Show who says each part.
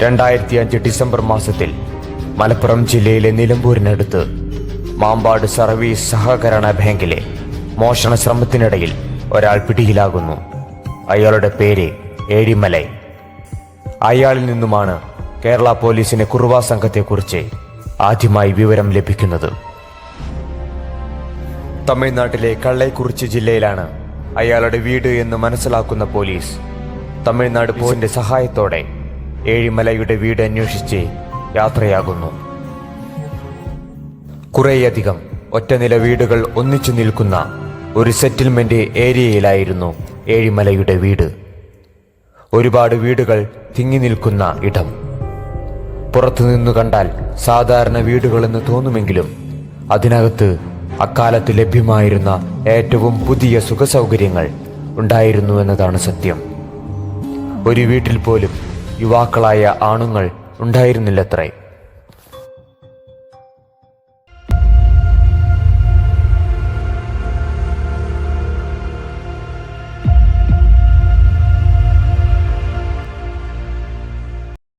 Speaker 1: രണ്ടായിരത്തി അഞ്ച് ഡിസംബർ മാസത്തിൽ മലപ്പുറം ജില്ലയിലെ നിലമ്പൂരിനടുത്ത് മാമ്പാട് സർവീസ് സഹകരണ ബാങ്കിലെ മോഷണ ശ്രമത്തിനിടയിൽ ഒരാൾ പിടിയിലാകുന്നു. അയാളുടെ പേര് ഏഴിമലൈ. അയാളിൽ നിന്നുമാണ് കേരള പോലീസിന് കുറുവാ സംഘത്തെക്കുറിച്ച് ആദ്യമായി വിവരം ലഭിക്കുന്നത്. തമിഴ്നാട്ടിലെ കള്ളൈക്കുറിച്ചി ജില്ലയിലാണ് അയാളുടെ വീട് എന്ന് മനസ്സിലാക്കുന്ന പോലീസ് തമിഴ്നാട് പോലീസിന്റെ സഹായത്തോടെ ഏഴിമലയുടെ വീട് അന്വേഷിച്ച് യാത്രയാകുന്നു. കുറേയധികം ഒറ്റനില വീടുകൾ ഒന്നിച്ചു നിൽക്കുന്ന ഒരു സെറ്റിൽമെന്റ് ഏരിയയിലായിരുന്നു ഏഴിമലയുടെ വീട്. ഒരുപാട് വീടുകൾ തിങ്ങി നിൽക്കുന്ന ഇടം. പുറത്തുനിന്നു കണ്ടാൽ സാധാരണ വീടുകളെന്ന് തോന്നുമെങ്കിലും അതിനകത്ത് അക്കാലത്ത് ലഭ്യമായിരുന്ന ഏറ്റവും പുതിയ സുഖസൗകര്യങ്ങൾ ഉണ്ടായിരുന്നു എന്നതാണ് സത്യം. ഒരു വീട്ടിൽ പോലും യുവാക്കളായ ആണുങ്ങൾ ഉണ്ടായിരുന്നില്ലത്രേ.